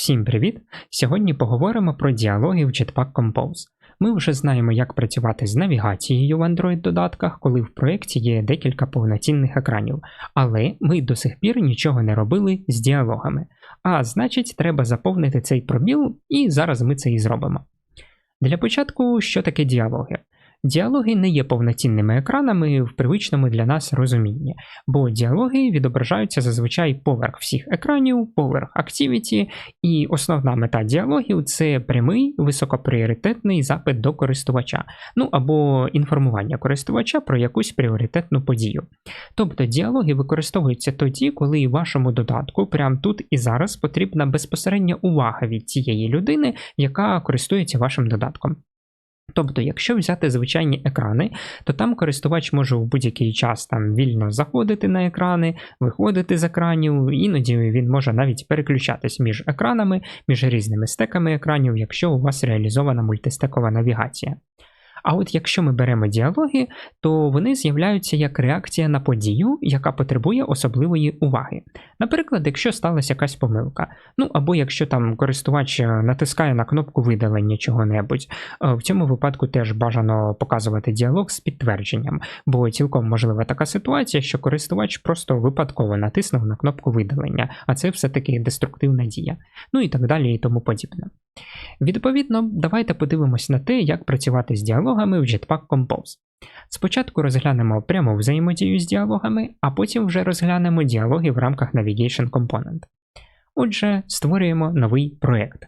Всім привіт! Сьогодні поговоримо про діалоги в Jetpack Compose. Ми вже знаємо, як працювати з навігацією в Android-додатках, коли в проєкті є декілька повноцінних екранів, але ми до сих пір нічого не робили з діалогами. А значить, треба заповнити цей пробіл, і зараз ми це і зробимо. Для початку, що таке діалоги? Діалоги не є повноцінними екранами в привичному для нас розумінні, бо діалоги відображаються зазвичай поверх всіх екранів, поверх Activity, і основна мета діалогів це прямий високопріоритетний запит до користувача, ну або інформування користувача про якусь пріоритетну подію. Тобто діалоги використовуються тоді, коли вашому додатку прямо тут і зараз потрібна безпосередня увага від тієї людини, яка користується вашим додатком. Тобто, якщо взяти звичайні екрани, то там користувач може в будь-який час там вільно заходити на екрани, виходити з екранів, іноді він може навіть переключатись між екранами, між різними стеками екранів, якщо у вас реалізована мультистекова навігація. А от якщо ми беремо діалоги, то вони з'являються як реакція на подію, яка потребує особливої уваги. Наприклад, якщо сталася якась помилка, ну або якщо там користувач е, натискає на кнопку видалення чого-небудь, е, в цьому випадку теж бажано показувати діалог з підтвердженням, бо цілком можлива така ситуація, що користувач просто випадково натиснув на кнопку видалення, а це все-таки деструктивна дія. Ну і так далі і тому подібне. Відповідно, давайте подивимось на те, як працювати з діалогами в Jetpack Compose. Спочатку розглянемо пряму взаємодію з діалогами, а потім вже розглянемо діалоги в рамках Navigation Component. Отже, створюємо новий проєкт.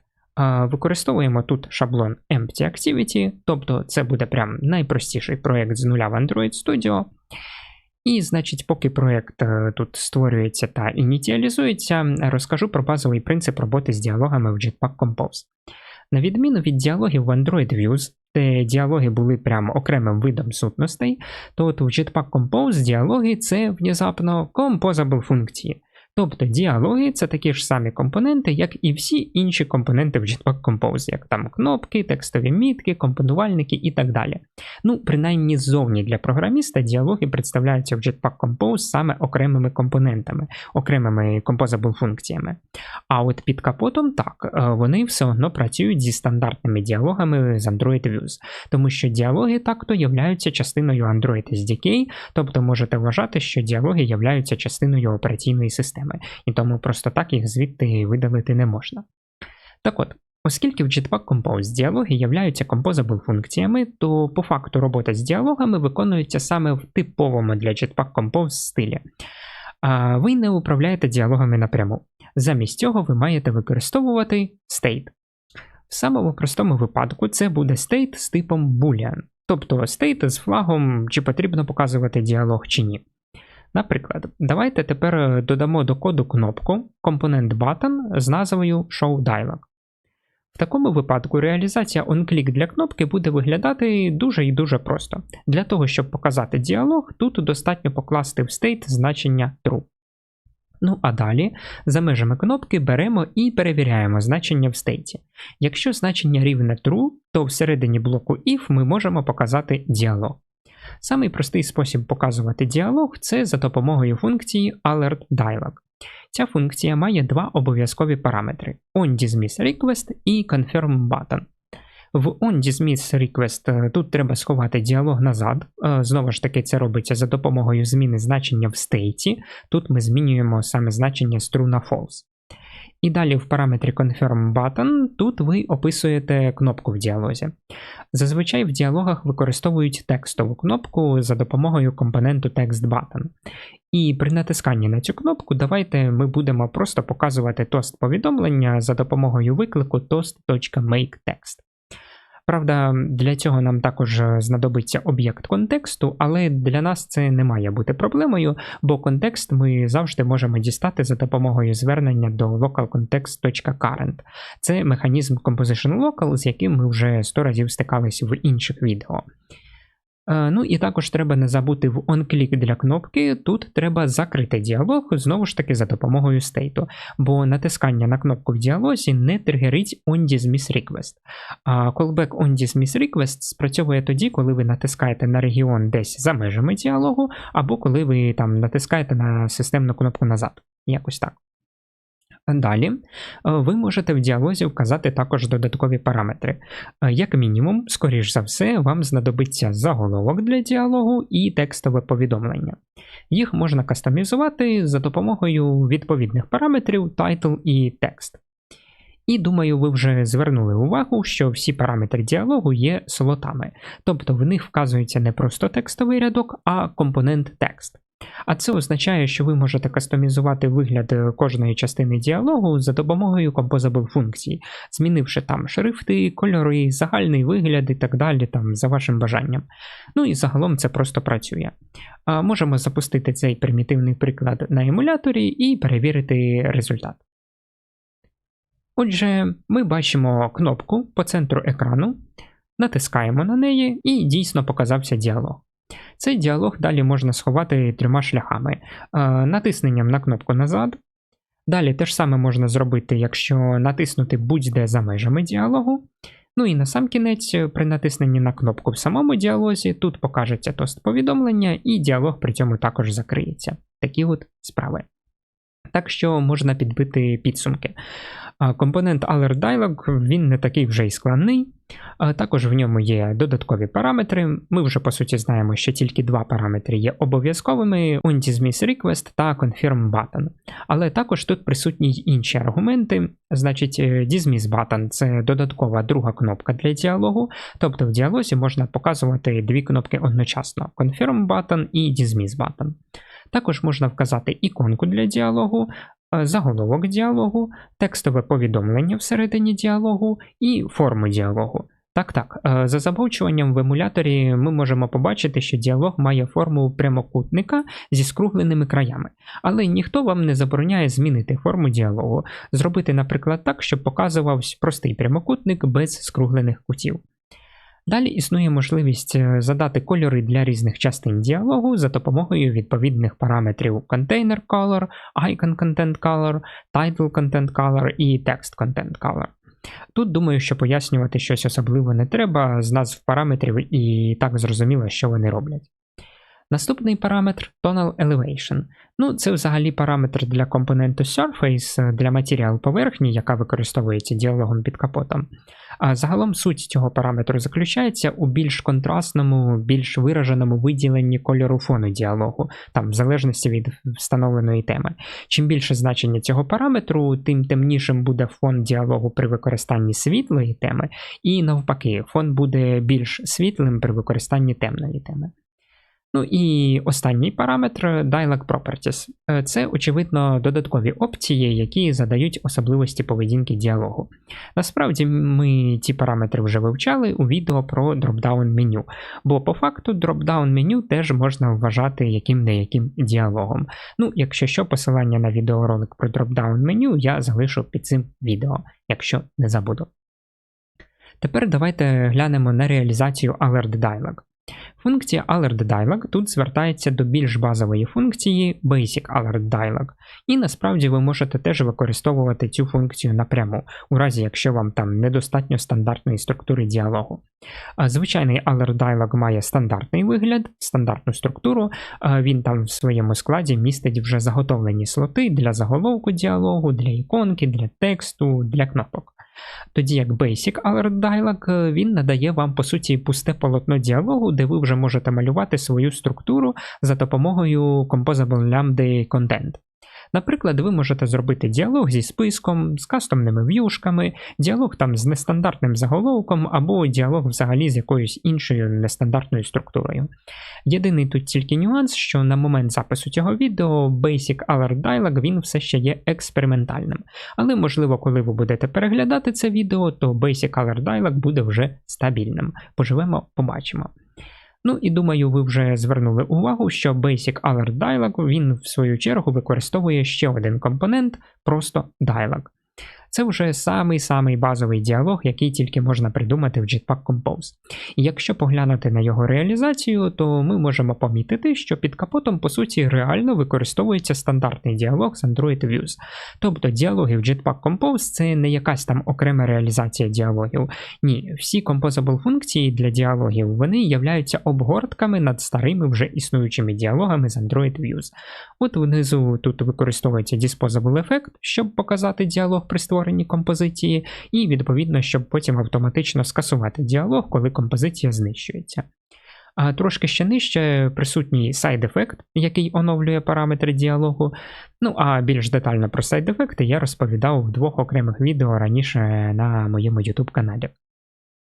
Використовуємо тут шаблон Empty Activity, тобто це буде прям найпростіший проєкт з нуля в Android Studio. І, значить, поки проєкт е, тут створюється та ініціалізується, розкажу про базовий принцип роботи з діалогами в Jetpack Compose. На відміну від діалогів в Android Views, де діалоги були прямо окремим видом сутностей, то от у Jetpack Compose діалоги це внезапно композабл функції. Тобто діалоги це такі ж самі компоненти, як і всі інші компоненти в Jetpack Compose, як там кнопки, текстові мітки, компонувальники і так далі. Ну, принаймні ззовні для програміста діалоги представляються в Jetpack Compose саме окремими компонентами, окремими composable функціями. А от під капотом так, е, вони все одно працюють зі стандартними діалогами з Android Views, тому що діалоги так-то являються частиною Android SDK, тобто можете вважати, що діалоги являються частиною операційної системи системи, і тому просто так їх звідти видалити не можна. Так от, оскільки в Jetpack Compose діалоги являються composable функціями, то по факту робота з діалогами виконується саме в типовому для Jetpack Compose стилі. А ви не управляєте діалогами напряму. Замість цього ви маєте використовувати state. В самому простому випадку це буде state з типом Boolean, тобто state з флагом, чи потрібно показувати діалог чи ні. Наприклад, давайте тепер е, додамо до коду кнопку компонент button з назвою Show Dialog. В такому випадку реалізація onClick для кнопки буде виглядати дуже і дуже просто. Для того, щоб показати діалог, тут достатньо покласти в state значення true. Ну а далі за межами кнопки беремо і перевіряємо значення в стейті. Якщо значення рівне true, то всередині блоку if ми можемо показати діалог. Самий простий спосіб показувати діалог це за допомогою функції AlertDialog. Ця функція має два обов'язкові параметри: onDismissRequest і ConfirmButton. В onDismissRequest е, тут треба сховати діалог назад. Е, знову ж таки, це робиться за допомогою зміни значення в стейті. Тут ми змінюємо саме значення true на false. І далі в параметрі Confirm Button тут ви описуєте кнопку в діалозі. Зазвичай в діалогах використовують текстову кнопку за допомогою компоненту TextButton. І при натисканні на цю кнопку давайте ми будемо просто показувати тост повідомлення за допомогою виклику toast.makeText. Правда, для цього нам також е, знадобиться об'єкт контексту, але для нас це не має бути проблемою, бо контекст ми завжди можемо дістати за допомогою звернення до localcontext.current. Це механізм Composition Local, з яким ми вже 100 разів стикалися в інших відео. Е, ну і також треба не забути в onClick для кнопки. Тут треба закрити діалог знову ж таки за допомогою стейту, бо натискання на кнопку в діалозі не тригерить onDismissRequest. А callback onDismissRequest спрацьовує тоді, коли ви натискаєте на регіон десь за межами діалогу, або коли ви там натискаєте на системну кнопку назад. Якось так. Далі е, ви можете в діалозі вказати також додаткові параметри. Е, як мінімум, скоріш за все, вам знадобиться заголовок для діалогу і текстове повідомлення. Їх можна кастомізувати за допомогою відповідних параметрів title і текст. І думаю, ви вже звернули увагу, що всі параметри діалогу є слотами, тобто в них вказується не просто текстовий рядок, а компонент текст. А це означає, що ви можете кастомізувати вигляд е, кожної частини діалогу за допомогою Composable функцій, змінивши там шрифти, кольори, загальний вигляд і так далі, там, за вашим бажанням. Ну і загалом це просто працює. А Можемо запустити цей примітивний приклад на емуляторі і перевірити результат. Отже, ми бачимо кнопку по центру екрану, натискаємо на неї і дійсно показався діалог. Цей діалог далі можна сховати трьома шляхами: натисненням на кнопку назад. Далі те ж саме можна зробити, якщо натиснути будь-де за межами діалогу. Ну і на сам кінець, при натисненні на кнопку в самому діалозі, тут покажеться тост повідомлення, і діалог при цьому також закриється. Такі от справи. Так що можна підбити підсумки. Компонент Alert Dialog він не такий вже й складний. Також в ньому є додаткові параметри. Ми вже по суті знаємо, що тільки два параметри є обов'язковими: OnDismiss Request та Confirm Button. Але також тут присутні й інші аргументи. Значить, е, Dismiss Button це додаткова друга кнопка для діалогу, тобто в діалозі можна показувати дві кнопки одночасно: Confirm Button і Dismiss Button. Також можна вказати іконку для діалогу, заголовок діалогу, текстове повідомлення всередині діалогу і форму діалогу. Так, так, е, за замовчуванням в емуляторі ми можемо побачити, що діалог має форму прямокутника зі скругленими краями, але ніхто вам не забороняє змінити форму діалогу, зробити, наприклад, так, щоб показувався простий прямокутник без скруглених кутів. Далі існує можливість е, задати кольори для різних частин діалогу за допомогою відповідних параметрів Container Color, Icon Content Color, Title Content Color і Text Content Color. Тут думаю, що пояснювати щось особливо не треба, з назв параметрів і так зрозуміло, що вони роблять. Наступний параметр Tonal Elevation. Ну, Це взагалі параметр для компоненту Surface для матеріал поверхні, яка використовується діалогом під капотом. А загалом суть цього параметру заключається у більш контрастному, більш вираженому виділенні кольору фону діалогу, там в залежності від встановленої теми. Чим більше значення цього параметру, тим темнішим буде фон діалогу при використанні світлої теми, і навпаки, фон буде більш світлим при використанні темної теми. Ну і останній параметр Dialog Properties. Е, це, очевидно, додаткові опції, які задають особливості поведінки діалогу. Насправді, ми ці параметри вже вивчали у відео про дропдаун меню, бо по факту дропдаун меню теж можна вважати яким-не-яким діалогом. Ну, якщо що, посилання на відеоролик про дропдаун меню я залишу під цим відео, якщо не забуду. Тепер давайте глянемо на реалізацію Alert Dialog. Функція Alert Dialog тут звертається до більш базової функції Basic Alert Dialog, і насправді ви можете теж використовувати цю функцію напряму, у разі якщо вам там недостатньо стандартної структури діалогу. Звичайний Alert Dialog має стандартний вигляд, стандартну структуру, він там в своєму складі містить вже заготовлені слоти для заголовку діалогу, для іконки, для тексту, для кнопок. Тоді як Basic Alert Dialog е, він надає вам, по суті, пусте полотно діалогу, де ви вже можете малювати свою структуру за допомогою Composable Lambda Content. Наприклад, ви можете зробити діалог зі списком, з кастомними в'юшками, діалог там з нестандартним заголовком, або діалог взагалі з якоюсь іншою нестандартною структурою. Єдиний тут тільки нюанс, що на момент запису цього відео Basic Alert Dialog він все ще є експериментальним. Але, можливо, коли ви будете переглядати це відео, то Basic Alert Dialog буде вже стабільним. Поживемо, побачимо. Ну і думаю, ви вже звернули увагу, що Basic Alert Dialog він в свою чергу використовує ще один компонент, просто Dialog. Це вже самий-самий базовий діалог, який тільки можна придумати в Jetpack Compose. І якщо поглянути на його реалізацію, то ми можемо помітити, що під капотом, по суті, реально використовується стандартний діалог з Android Views. Тобто діалоги в Jetpack Compose це не якась там окрема реалізація діалогів. Ні, всі composable функції для діалогів вони являються обгортками над старими вже існуючими діалогами з Android Views. От внизу тут використовується Disposable Effect, щоб показати діалог при створенні композиції, і відповідно, щоб потім автоматично скасувати діалог, коли композиція знищується. А Трошки ще нижче присутній сайд-ефект, який оновлює параметри діалогу. Ну а більш детально про сайд-ефекти я розповідав в двох окремих відео раніше на моєму YouTube каналі.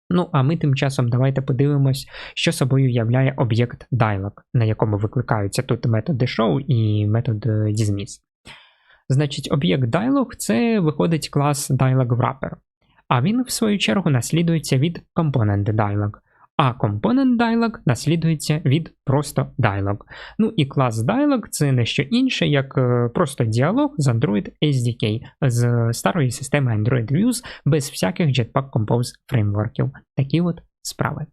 Ну, а ми тим часом давайте подивимось, що собою являє об'єкт dialog, на якому викликаються тут методи show і метод dismiss. Значить, об'єкт dialog це виходить клас dialog wrapper, а він, в свою чергу, наслідується від component dialog а Component Dialog наслідується від просто Dialog. Ну і клас Dialog це не що інше, як е, просто діалог з Android SDK з старої системи Android Views без всяких Jetpack Compose фреймворків. Такі от справи.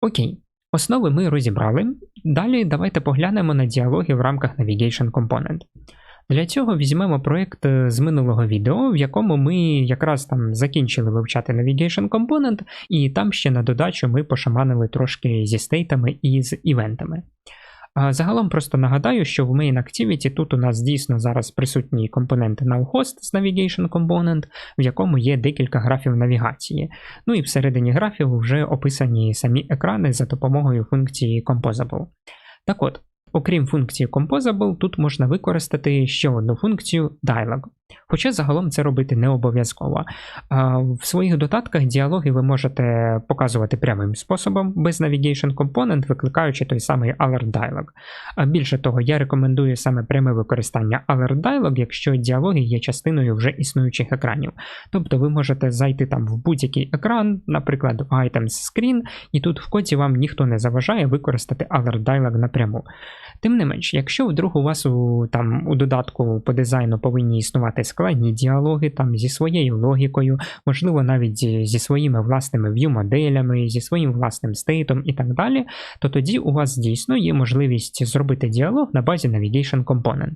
Окей. Основи ми розібрали. Далі давайте поглянемо на діалоги в рамках Navigation Component. Для цього візьмемо проєкт е, з минулого відео, в якому ми якраз там закінчили вивчати Navigation Component, і там ще на додачу ми пошаманили трошки зі стейтами і з івентами. Загалом просто нагадаю, що в Main Activity тут у нас дійсно зараз присутні компоненти NowHost з Navigation Component, в якому є декілька графів навігації. Ну і всередині графів вже описані самі екрани за допомогою функції Composable. Так от, Окрім функції Composable, тут можна використати ще одну функцію Dialog. Хоча загалом це робити не обов'язково. В своїх додатках діалоги ви можете показувати прямим способом, без Navigation Component, викликаючи той самий Alert Dialog. Більше того, я рекомендую саме пряме використання Alert Dialog, якщо діалоги є частиною вже існуючих екранів. Тобто ви можете зайти там в будь-який екран, наприклад, в Items Screen, і тут в коді вам ніхто не заважає використати Alert Dialog напряму. Тим не менш, якщо вдруг у вас у, там, у додатку по дизайну повинні існувати складні діалоги там зі своєю логікою, можливо, навіть зі своїми власними view-моделями, зі своїм власним стейтом і так далі, то тоді у вас дійсно є можливість зробити діалог на базі Navigation Component.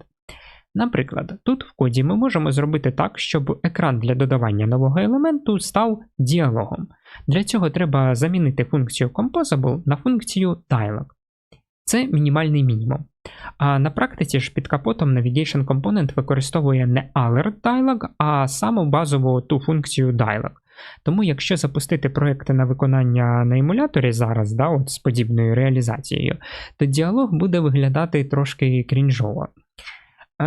Наприклад, тут в коді ми можемо зробити так, щоб екран для додавання нового елементу став діалогом. Для цього треба замінити функцію Composable на функцію Dialog. Це мінімальний мінімум. А на практиці ж під капотом Navigation Component використовує не Alert Dialog, а саму базову ту функцію Dialog. Тому, якщо запустити проекти на виконання на емуляторі зараз, да, от з подібною реалізацією, то діалог буде виглядати трошки крінжово.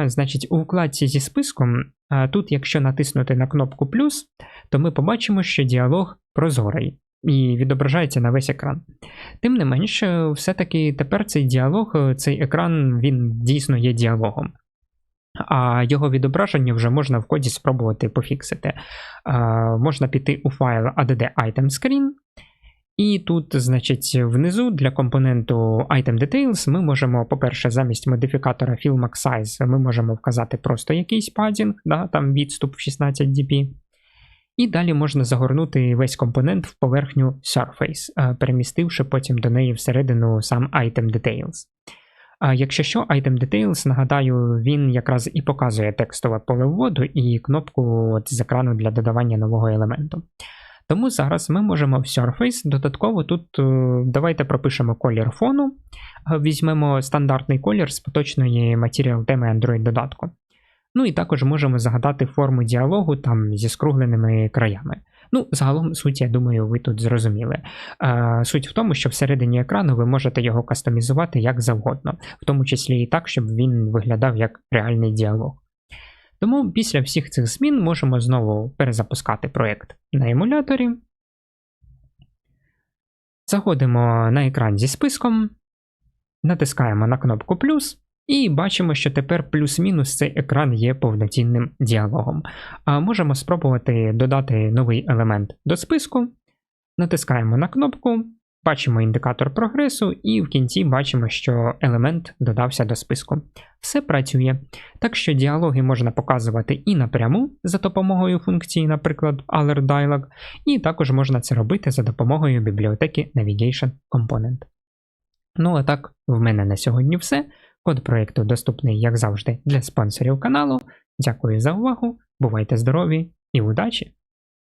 Значить, у вкладці зі списком, тут, якщо натиснути на кнопку плюс, то ми побачимо, що діалог прозорий і відображається на весь екран. Тим не менш, все-таки тепер цей діалог, цей екран, він дійсно є діалогом. А його відображення вже можна в коді спробувати пофіксити. А, можна піти у файл add item screen. І тут, значить, внизу для компоненту Item Details ми можемо, по-перше, замість модифікатора FillMax Size ми можемо вказати просто якийсь падінг, да, там відступ в 16 dp. І далі можна загорнути весь компонент в поверхню Surface, е, перемістивши потім до неї всередину сам Item Details. Якщо що, Item Details, нагадаю, він якраз і показує текстове поле вводу і кнопку от з екрану для додавання нового елементу. Тому зараз ми можемо в Surface додатково тут е, давайте пропишемо колір фону, е, візьмемо стандартний колір з поточної матеріал теми Android додатку. Ну і також можемо загадати форму діалогу там зі скругленими краями. Ну, загалом, суть, я думаю, ви тут зрозуміли. Е, Суть в тому, що всередині екрану ви можете його кастомізувати як завгодно, в тому числі і так, щоб він виглядав як реальний діалог. Тому після всіх цих змін можемо знову перезапускати проєкт на емуляторі. Заходимо на екран зі списком, натискаємо на кнопку плюс. І бачимо, що тепер плюс-мінус цей екран є повноцінним діалогом. А Можемо спробувати додати новий елемент до списку. Натискаємо на кнопку, бачимо індикатор прогресу, і в кінці бачимо, що елемент додався до списку. Все працює. Так що діалоги можна показувати і напряму за допомогою функції, наприклад, Alert Dialog, і також можна це робити за допомогою бібліотеки Navigation Component. Ну а так, в мене на сьогодні все. Код проєкту доступний, як завжди, для спонсорів каналу. Дякую за увагу, бувайте здорові і удачі!